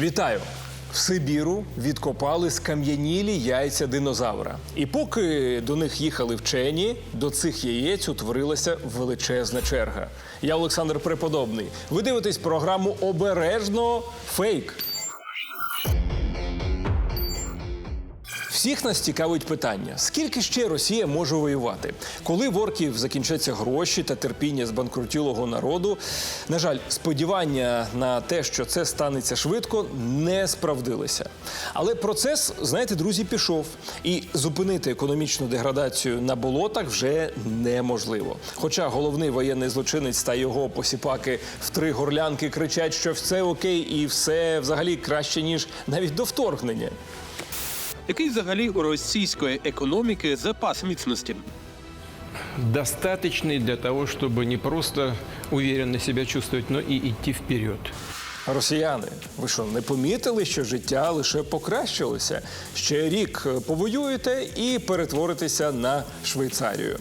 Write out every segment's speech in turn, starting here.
Вітаю! В Сибіру відкопали скам'янілі яйця динозавра. І поки до них їхали вчені, до цих яєць утворилася величезна черга. Я Олександр Преподобний. Ви дивитесь програму Обережно фейк. Всіх нас цікавить питання: скільки ще Росія може воювати? Коли в орків закінчаться гроші та терпіння збанкрутілого народу? На жаль, сподівання на те, що це станеться швидко, не справдилися. Але процес, знаєте, друзі, пішов. І зупинити економічну деградацію на болотах вже неможливо. Хоча головний воєнний злочинець та його посіпаки в три горлянки кричать, що все окей і все взагалі краще ніж навіть до вторгнення. Який взагалі у російської економіки запас міцності? достаточный для того, чтобы не просто уверенно себя чувствовать, но и идти вперед. Росіяни, ви що, не помітили, що життя лише покращилося? Ще рік е, повоюєте і перетворитеся на Швейцарію.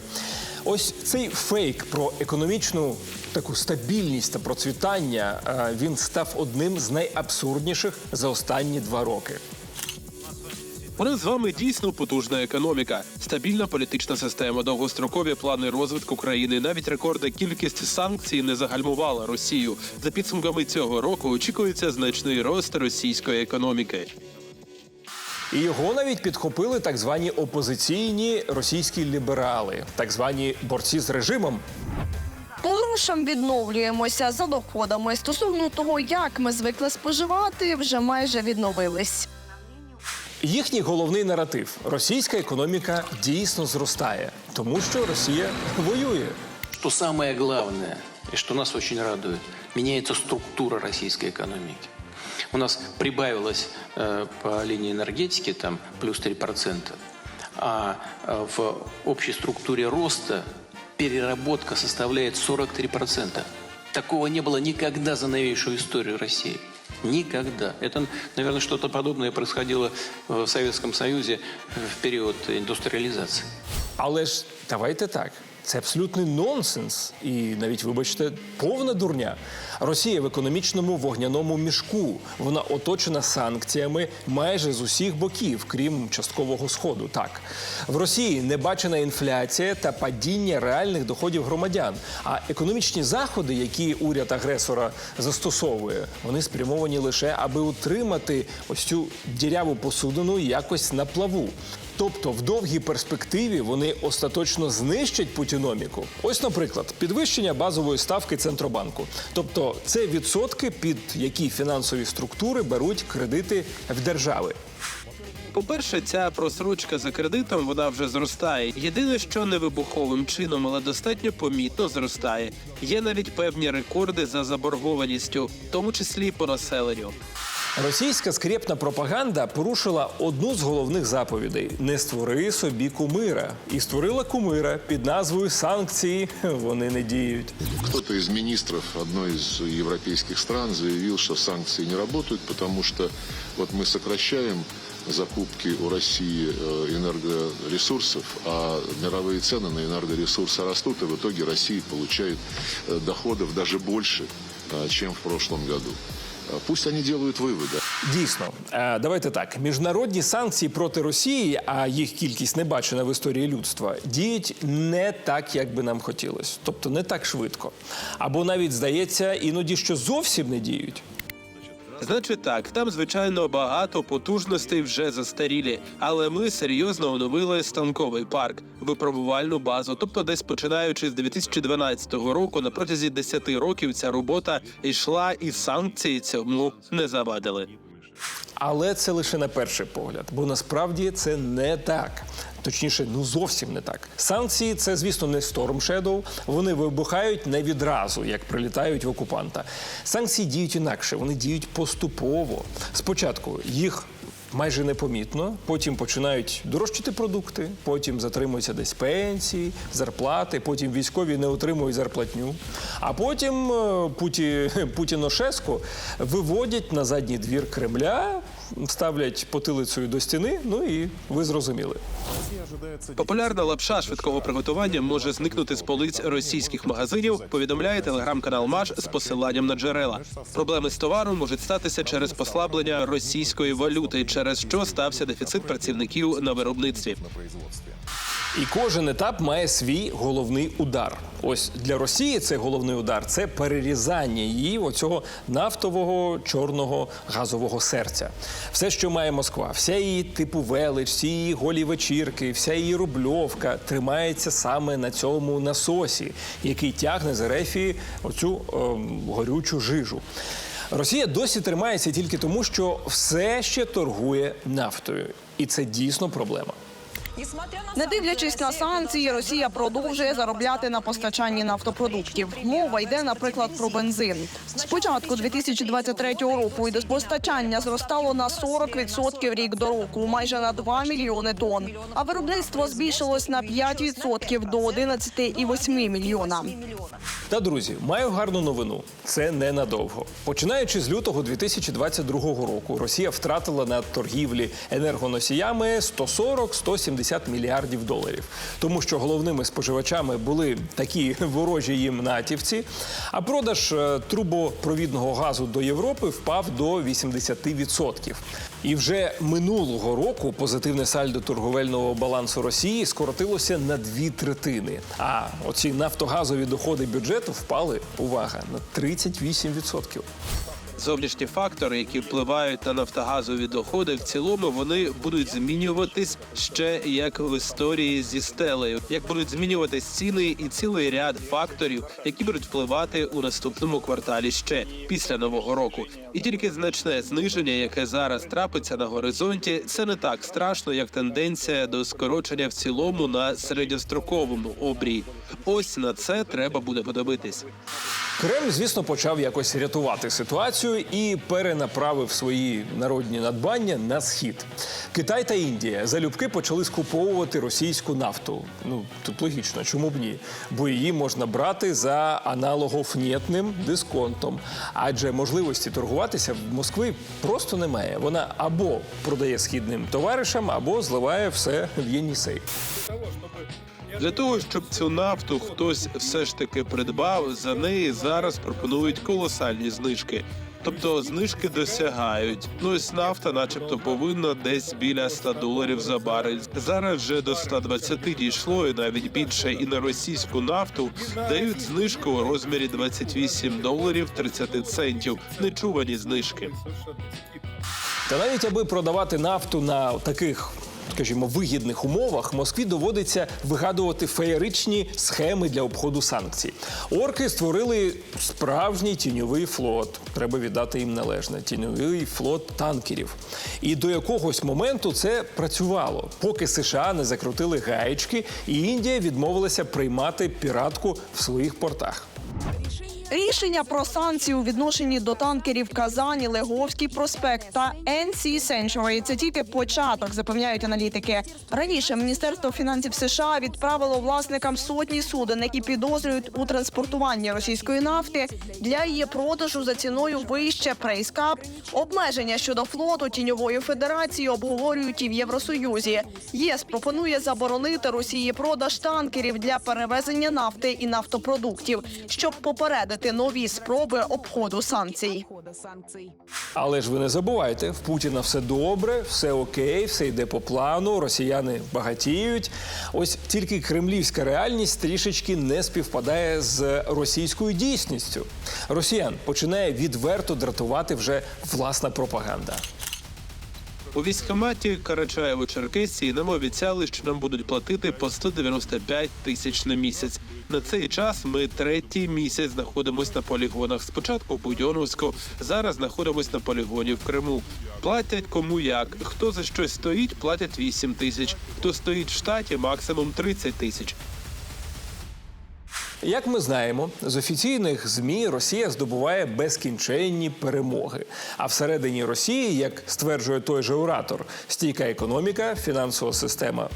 Ось цей фейк про економічну таку стабільність та процвітання е, він став одним з найабсурдніших за останні два роки. У нас з вами дійсно потужна економіка, стабільна політична система, довгострокові плани розвитку країни. Навіть рекордна кількість санкцій не загальмувала Росію. За підсумками цього року очікується значний рост російської економіки. І його навіть підхопили так звані опозиційні російські ліберали, так звані борці з режимом. По грошам відновлюємося за доходами. Стосовно того, як ми звикли споживати, вже майже відновились. Їхній головний наратив: російська економіка дійсно зростає, тому що Росія воює. Что самое главное, и что нас очень радует, меняется структура российской экономики. У нас прибавилось э, по линии энергетики там плюс 3%, а э, в общей структуре роста переработка составляет 43%. Такого не было никогда за новейшую историю России. Никогда. Это, наверное, что-то подобное происходило в Советском Союзе в период индустриализации. Але ж давайте так. Це абсолютний нонсенс і навіть, вибачте, повна дурня. Росія в економічному вогняному мішку. Вона оточена санкціями майже з усіх боків, крім часткового сходу. Так в Росії небачена інфляція та падіння реальних доходів громадян. А економічні заходи, які уряд агресора застосовує, вони спрямовані лише аби утримати ось цю діряву посудину якось на плаву. Тобто в довгій перспективі вони остаточно знищать путіноміку. Ось, наприклад, підвищення базової ставки центробанку. Тобто, це відсотки, під які фінансові структури беруть кредити в держави. По-перше, ця просрочка за кредитом вона вже зростає. Єдине, що не вибуховим чином, але достатньо помітно зростає. Є навіть певні рекорди за заборгованістю, в тому числі по населенню. Російська скрєпна пропаганда порушила одну з головних заповідей: не створи собі кумира. І створила кумира під назвою санкції. Вони не діють. Кто-то из министров одной из европейских стран заявил, что санкции не работают, потому что вот мы сокращаем закупки у России э, энергоресурсов, а мировые цены на энергоресурсы растут, и в итоге Россия получает э, доходов даже больше, э, чем в прошлом году. Э, Пусть они делают выводы. Дійсно, Е, давайте так. Міжнародні санкції проти Росії, а їх кількість не бачена в історії людства, діють не так, як би нам хотілося, тобто не так швидко. Або навіть здається, іноді що зовсім не діють. Значить так, там звичайно багато потужностей вже застарілі, але ми серйозно оновили станковий парк, випробувальну базу. Тобто, десь починаючи з 2012 року, на протязі 10 років ця робота йшла, і санкції цьому не завадили. Але це лише на перший погляд, бо насправді це не так. Точніше, ну зовсім не так. Санкції це, звісно, не Storm Shadow. Вони вибухають не відразу, як прилітають в окупанта. Санкції діють інакше, вони діють поступово. Спочатку їх майже непомітно. Потім починають дорожчати продукти, потім затримуються десь пенсії, зарплати, потім військові не отримують зарплатню. А потім е, Путі, Путіношеску виводять на задній двір Кремля, ставлять потилицею до стіни. Ну і ви зрозуміли. Популярна лапша швидкого приготування може зникнути з полиць російських магазинів. Повідомляє телеграм-канал Маш з посиланням на джерела. Проблеми з товаром можуть статися через послаблення російської валюти, через що стався дефіцит працівників на виробництві. І кожен етап має свій головний удар. Ось для Росії цей головний удар це перерізання її оцього нафтового чорного газового серця. Все, що має Москва, вся її типу велич, всі її голі вечірки, вся її рубльовка тримається саме на цьому насосі, який тягне з Ерефії оцю ем, горючу жижу. Росія досі тримається тільки тому, що все ще торгує нафтою, і це дійсно проблема. Не дивлячись на санкції, Росія продовжує заробляти на постачанні нафтопродуктів. Мова йде, наприклад, про бензин. З початку 2023 року і постачання зростало на 40% рік до року, майже на 2 мільйони тонн. А виробництво збільшилось на 5% до 11,8 мільйона. Та друзі, маю гарну новину. Це ненадовго. Починаючи з лютого 2022 року, Росія втратила на торгівлі енергоносіями 140-170 мільярдів доларів, тому що головними споживачами були такі ворожі їм натівці. А продаж е, трубопровідного газу до Європи впав до 80%. І вже минулого року позитивне сальдо торговельного балансу Росії скоротилося на дві третини. А оці нафтогазові доходи бюджету впали, увага, на 38%. Зовнішні фактори, які впливають на нафтогазові доходи, в цілому вони будуть змінюватись ще як в історії зі стелею, як будуть змінюватись ціни і цілий ряд факторів, які будуть впливати у наступному кварталі ще після нового року. І тільки значне зниження, яке зараз трапиться на горизонті, це не так страшно, як тенденція до скорочення в цілому на середньостроковому обрії. Ось на це треба буде подивитись. Кремль, звісно, почав якось рятувати ситуацію і перенаправив свої народні надбання на схід. Китай та Індія залюбки почали скуповувати російську нафту. Ну тут логічно, чому б ні? Бо її можна брати за аналогофнєтним дисконтом. Адже можливості торгуватися в Москві просто немає. Вона або продає східним товаришам, або зливає все в Єнісей. Для того щоб цю нафту хтось все ж таки придбав, за неї зараз пропонують колосальні знижки. Тобто знижки досягають. Ну ось нафта, начебто, повинна десь біля 100 доларів за барель. Зараз вже до 120 дійшло, і навіть більше. І на російську нафту дають знижку у розмірі 28 доларів 30 центів. Нечувані знижки. Та навіть аби продавати нафту на таких. Скажімо, вигідних умовах Москві доводиться вигадувати феєричні схеми для обходу санкцій. Орки створили справжній тіньовий флот. Треба віддати їм належне. Тіньовий флот танкерів. І до якогось моменту це працювало, поки США не закрутили гаєчки, і Індія відмовилася приймати піратку в своїх портах. Рішення про санкції у відношенні до танкерів Казані, Леговський проспект та NC Century – це тільки початок, запевняють аналітики. Раніше Міністерство фінансів США відправило власникам сотні суден, які підозрюють у транспортуванні російської нафти для її продажу за ціною вище прейскап. Обмеження щодо флоту тіньової федерації обговорюють і в Євросоюзі. ЄС пропонує заборонити Росії продаж танкерів для перевезення нафти і нафтопродуктів, щоб попередити нові спроби обходу санкцій. Але ж ви не забувайте, в Путіна все добре, все окей, все йде по плану. Росіяни багатіють. Ось тільки кремлівська реальність трішечки не співпадає з російською дійсністю. Росіян починає відверто дратувати вже власна пропаганда. У військкоматі Карачаєво-Черкесії нам обіцяли, що нам будуть платити по 195 тисяч на місяць. На цей час ми третій місяць знаходимося на полігонах. Спочатку в Будьоновську, зараз знаходимося на полігоні в Криму. Платять кому як. Хто за щось стоїть, платять 8 тисяч. Хто стоїть в штаті, максимум 30 тисяч. Як ми знаємо, з офіційних змі Росія здобуває безкінченні перемоги. А всередині Росії, як стверджує той же оратор, стійка економіка, фінансова система.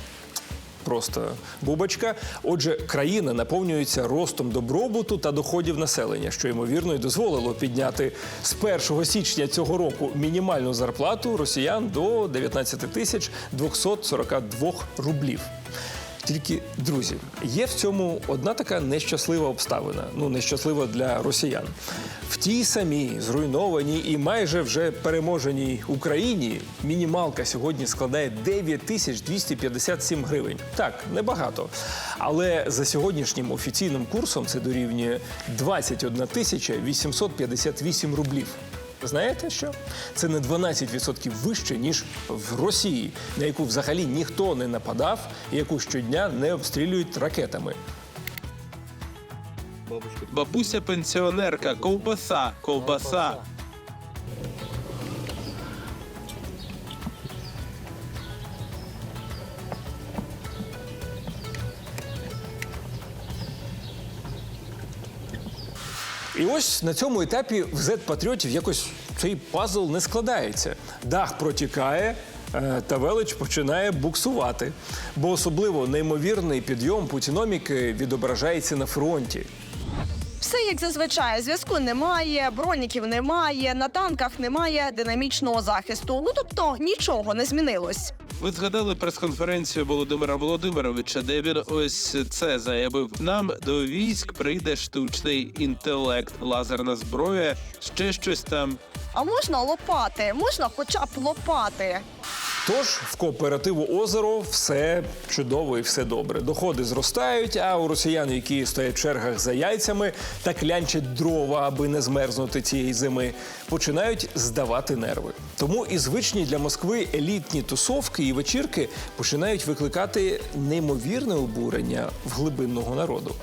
Просто бубочка. Отже, країна наповнюється ростом добробуту та доходів населення, що ймовірно й дозволило підняти з 1 січня цього року мінімальну зарплату росіян до 19 тисяч 242 рублів. Тільки друзі, є в цьому одна така нещаслива обставина. Ну нещаслива для росіян. В тій самій зруйнованій і майже вже переможеній Україні мінімалка сьогодні складає 9 тисяч 257 гривень. Так, небагато. Але за сьогоднішнім офіційним курсом це дорівнює 21 тисяча 858 рублів. Знаєте що? Це на 12% вище, ніж в Росії, на яку взагалі ніхто не нападав і яку щодня не обстрілюють ракетами. Бабуся пенсіонерка, ковбаса, ковбаса. І ось на цьому етапі в Z-патріотів якось цей пазл не складається. Дах протікає. е, Та велич починає буксувати, бо особливо неймовірний підйом путіноміки відображається на фронті. Все як зазвичай, зв'язку немає, броніків немає, на танках немає динамічного захисту. Ну тобто нічого не змінилось. Ви згадали прес-конференцію Володимира Володимировича, де він ось це заявив. Нам до військ прийде штучний інтелект, лазерна зброя, ще щось там. А можна лопати, можна хоча б лопати. Тож в кооперативу озеро все чудово і все добре. Доходи зростають, а у росіян, які стоять в чергах за яйцями та клянчать дрова, аби не змерзнути цієї зими, починають здавати нерви. Тому і звичні для Москви елітні тусовки і вечірки починають викликати неймовірне обурення в глибинного народу.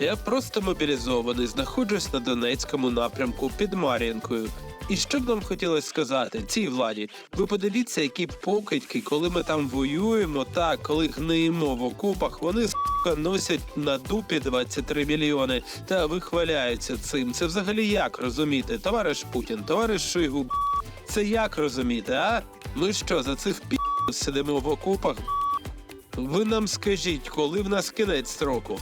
Я просто мобілізований, знаходжусь на Донецькому напрямку під Мар'їнкою. І що б нам хотілося сказати цій владі? Ви подивіться, які покидьки, коли ми там воюємо, так коли гниємо в окопах, вони сука, носять на дупі 23 мільйони та вихваляються цим. Це взагалі як розуміти, товариш Путін, товариш Шойгу, це як розуміти, а? Ми що за цих пі сидимо в окопах? Ви нам скажіть, коли в нас кінець строку?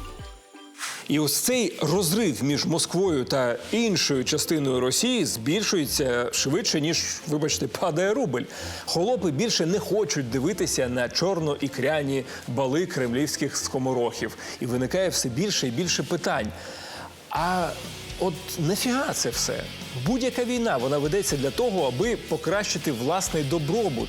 І ось цей розрив між Москвою та іншою частиною Росії збільшується швидше, ніж, вибачте, падає рубль. Холопи більше не хочуть дивитися на чорно-ікряні бали кремлівських скоморохів. І виникає все більше і більше питань. А от нафіга це все? Будь-яка війна вона ведеться для того, аби покращити власний добробут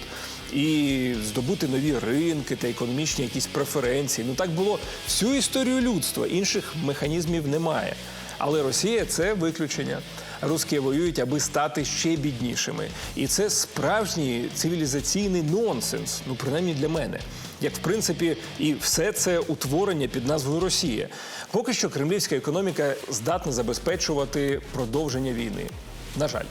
і здобути нові ринки та економічні якісь преференції. Ну так було всю історію людства. Інших механізмів немає. Але Росія це виключення. Русські воюють, аби стати ще біднішими. І це справжній цивілізаційний нонсенс, ну принаймні для мене. Як в принципі, і все це утворення під назвою Росія. Поки що кремлівська економіка здатна забезпечувати продовження війни. На жаль,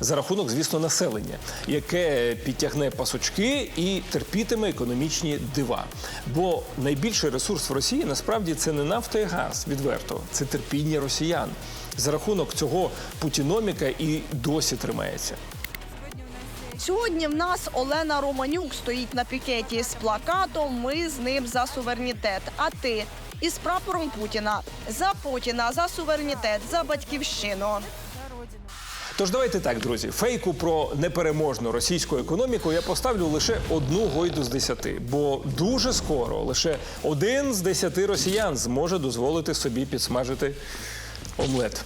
за рахунок, звісно, населення, яке підтягне пасочки і терпітиме економічні дива. Бо найбільший ресурс в Росії насправді це не нафта і газ, відверто, це терпіння росіян. За рахунок цього путіноміка і досі тримається. Сьогодні в нас Олена Романюк стоїть на пікеті з плакатом Ми з ним за суверенітет. А ти із прапором Путіна за Путіна, за суверенітет, за батьківщину. Тож давайте так, друзі. Фейку про непереможну російську економіку я поставлю лише одну гойду з десяти, бо дуже скоро лише один з десяти росіян зможе дозволити собі підсмажити омлет.